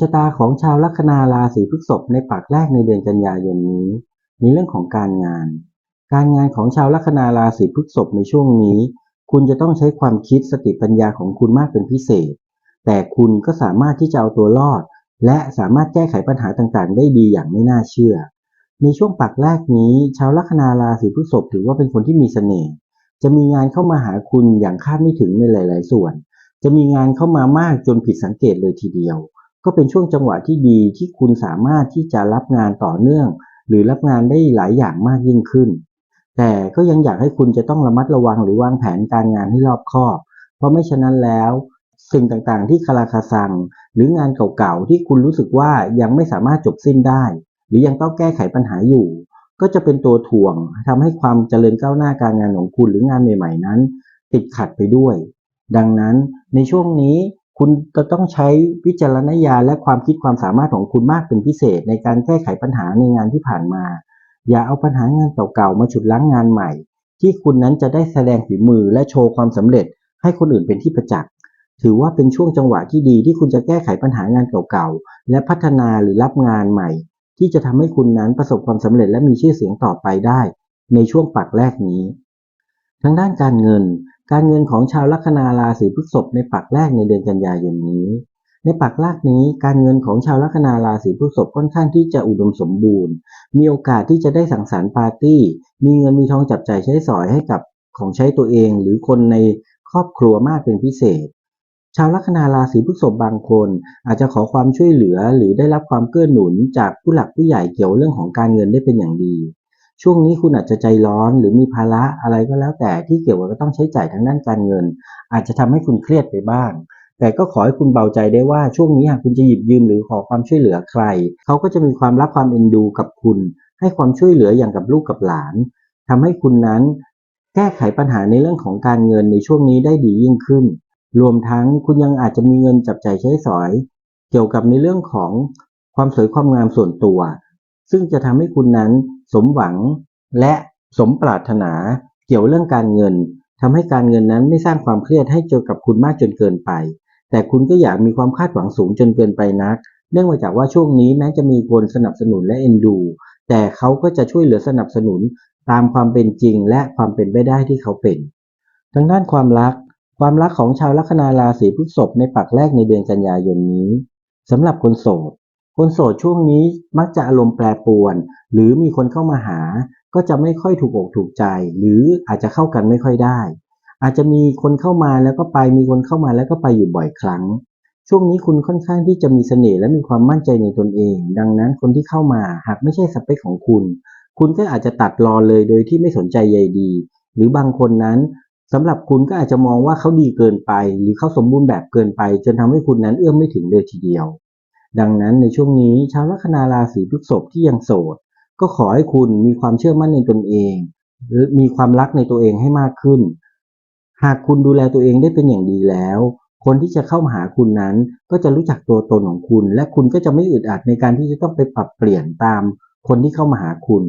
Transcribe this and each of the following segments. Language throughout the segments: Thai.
ชะตาของชาวลัคนาราศีพฤษภในปักแรกในเดือนกันยายนนี้ในเรื่องของการงาน การงานของชาวลัคนาราศีพฤษภในช่วงนี้ คุณจะต้องใช้ความคิดสติปัญญาของคุณมากเป็นพิเศษ แต่คุณก็สามารถที่จะเอาตัวรอด และสามารถแก้ไขปัญหาต่างๆ ได้ดีอย่างไม่น่าเชื่อ ในช่วงปักแรกนี้ ชาวลัคนาราศีพฤษภถือว่าเป็นคนที่มีเสน่ห์จะมีงานเข้ามาหาคุณอย่างคาดไม่ถึงในหลาย ๆ ส่วน จะมีงานเข้ามามากจนผิดสังเกตเลยทีเดียว ก็เป็นช่วงจังหวะที่ดีที่คุณสามารถที่จะรับงานต่อเนื่อง หรือรับงานได้หลายอย่างมากยิ่งขึ้น แต่ก็ยังอยากให้คุณจะต้องระมัดระวังหรือวางแผนการงานให้รอบคอบ เพราะไม่ฉะนั้นแล้วสิ่งต่างๆ ที่คาราคาซัง หรืองานเก่าๆที่คุณรู้สึกว่ายังไม่สามารถจบสิ้นได้ หรือยังต้องแก้ไขปัญหาอยู่ ก็จะเป็นตัวถ่วงทำให้ความเจริญก้าวหน้าการงานของคุณหรือ งานใหม่ ๆ นั้น ติดขัดไปด้วย ดังนั้นในช่วงนี้ คุณจะต้องใช้วิจารณญาณและความคิดความสามารถของคุณมากเป็นพิเศษในการแก้ไขปัญหาในงานที่ผ่านมา อย่าเอาปัญหางานเก่าๆมาฉุดล้างงานใหม่ ที่คุณนั้นจะได้แสดงฝีมือและโชว์ความสำเร็จ ให้คนอื่นเป็นที่ประจักษ์ถือว่าเป็นช่วงจังหวะที่ดีที่คุณจะแก้ไขปัญหางานเก่าๆและพัฒนาหรือรับงานใหม่ ที่จะทำให้คุณนั้นประสบความสำเร็จและมีชื่อเสียงต่อไปได้ ในช่วงปักแรกนี้ทางด้านการเงิน การเงินของชาวลัคนาราศีพฤษภในปักแรกในเดือนกันยายนนี้ ในปักแรกนี้การเงินของชาวลัคนาราศีพฤษภค่อนข้างที่จะอุดมสมบูรณ์ มีโอกาสที่จะได้สังสรรค์ปาร์ตี้ มีเงินมีทองจับใจ่ายใช้สอยให้กับของใช้ตัวเอง หรือคนในครอบครัวมากเป็นพิเศษ ชาวลัคนาราศีพฤษภบางคน อาจจะขอความช่วยเหลือหรือได้รับความเกื้อหนุนจากผู้หลักผู้ใหญ่เกี่ยวเรื่องของการเงินได้เป็นอย่างดี ช่วงนี้คุณอาจจะใจร้อนหรือมีภาระอะไรก็แล้วแต่ที่เกี่ยวกับต้องใช้จ่ายทางด้านการเงิน อาจจะทำให้คุณเครียดไปบ้าง แต่ก็ขอให้คุณเบาใจได้ว่าช่วงนี้หากคุณจะหยิบยืมหรือขอความช่วยเหลือใคร เขาก็จะมีความรักความเอ็นดูกับคุณ ให้ความช่วยเหลืออย่างกับลูกกับหลานทำให้คุณนั้นแก้ไขปัญหาในเรื่องของการเงินในช่วงนี้ได้ดียิ่งขึ้น รวมทั้งคุณยังอาจจะมีเงินจับใจ่ายใช้สอย เกี่ยวกับในเรื่องของความสวยความงามส่วนตัว ซึ่งจะทำให้คุณนั้นสมหวังและสมปรารถนาเกี่ยวเรื่องการเงินทำให้การเงินนั้นไม่สร้างความเครียดให้เจอกับคุณมากจนเกินไป แต่คุณก็อยากมีความคาดหวังสูงจนเกินไปนัก เนื่องมาจากว่าช่วงนี้แม้จะมีคนสนับสนุนและเอ็นดู แต่เขาก็จะช่วยเหลือสนับสนุนตามความเป็นจริงและความเป็นไปได้ที่เขาเป็นทางด้านความรัก ความรักของชาวลัคนาราศีพฤษภในปักแรกในเดือนกันยายนนี้สำหรับคนโสด คนโสดช่วงนี้มักจะอารมณ์แปรปรวน หรือมีคนเข้ามาหา ก็จะไม่ค่อยถูกอกถูกใจ หรืออาจจะเข้ากันไม่ค่อยได้ อาจจะมีคนเข้ามาแล้วก็ไปมีคนเข้ามาแล้วก็ไปอยู่บ่อยครั้ง ช่วงนี้คุณค่อนข้างที่จะมีเสน่ห์และมีความมั่นใจในตนเอง ดังนั้นคนที่เข้ามาหากไม่ใช่สเปคของคุณ คุณก็อาจจะตัดรอเลยโดยที่ไม่สนใจใยดี หรือบางคนนั้นสำหรับคุณก็อาจจะมองว่าเขาดีเกินไป หรือเขาสมบูรณ์แบบเกินไป จนทำให้คุณนั้นเอื้อมไม่ถึงเลยทีเดียว ดังนั้นในช่วงนี้ชาวลัคนาราศีพฤษภที่ยังโสด ก็ขอให้คุณมีความเชื่อมั่นในตนเองมีความรักในตัวเองให้มากขึ้น หากคุณดูแลตัวเองได้เป็นอย่างดีแล้ว คนที่จะเข้ามาหาคุณนั้น ก็จะรู้จักตัวตนของคุณ และคุณก็จะไม่อึดอัดในการที่จะต้องไปปรับเปลี่ยนตาม คนที่เข้ามาหาคุณ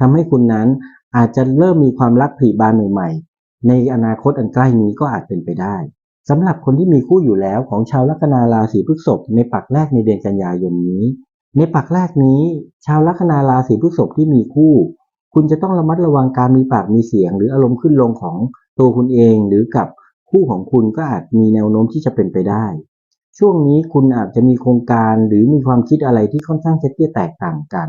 ทำให้คุณนั้นอาจจะเริ่มมีความรักผลิบานใหม่ๆในอนาคตอันใกล้นี้ก็อาจเป็นไปได้ สำหรับคนที่มีคู่อยู่แล้วของชาวลัคนาราศีพฤษภในปักแรกในเดือนกันยายนนี้ ในปักแรกนี้ ชาวลัคนาราศีพฤษภที่มีคู่ คุณจะต้องระมัดระวังการมีปากมีเสียง หรืออารมณ์ขึ้นลงของตัวคุณเอง หรือกับคู่ของคุณก็อาจมีแนวโน้มที่จะเป็นไปได้ ช่วงนี้คุณอาจจะมีโครงการหรือมีความคิดอะไรที่ค่อนข้างจะแตกต่างกัน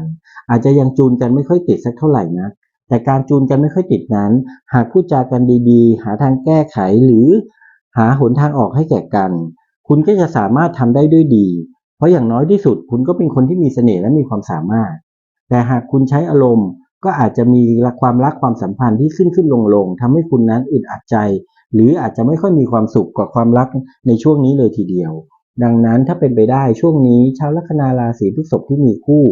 อาจจะยังจูนกันไม่ค่อยติดสักเท่าไหร่นะแต่การจูนกันไม่ค่อยติดนั้น หากพูดจากันดีๆ หาทางแก้ไขหรือ หาหนทางออกให้แก่กัน คุณก็จะสามารถทำได้ด้วยดี เพราะอย่างน้อยที่สุด คุณก็เป็นคนที่มีเสน่ห์และมีความสามารถ แต่หากคุณใช้อารมณ์ ก็อาจจะมีความรักความสัมพันธ์ที่ขึ้นขึ้นลงลงทำให้คุณนั้นอึดอัดใจ หรืออาจจะไม่ค่อยมีความสุขกับความรักในช่วงนี้เลยทีเดียว ดังนั้นถ้าเป็นไปได้ช่วงนี้ ชาวลัคนาราศีพฤษภที่มีคู่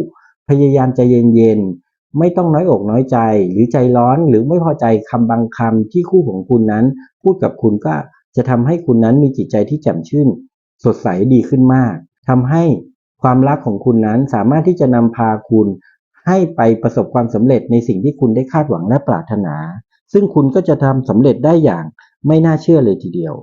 พยายามใจเย็นๆไม่ต้องน้อยอกน้อยใจ หรือใจร้อนหรือไม่พอใจคำบางคำที่คู่ของคุณนั้น พูดกับคุณก็ จะทำให้คุณนั้นมีจิตใจที่แจ่มชื่น สดใสดีขึ้นมากทำให้ความรักของคุณนั้นสามารถที่จะนำพาคุณ ให้ไปประสบความสำเร็จในสิ่งที่คุณได้คาดหวังและปรารถนา ซึ่งคุณก็จะทำสำเร็จได้อย่างไม่น่าเชื่อเลยทีเดียว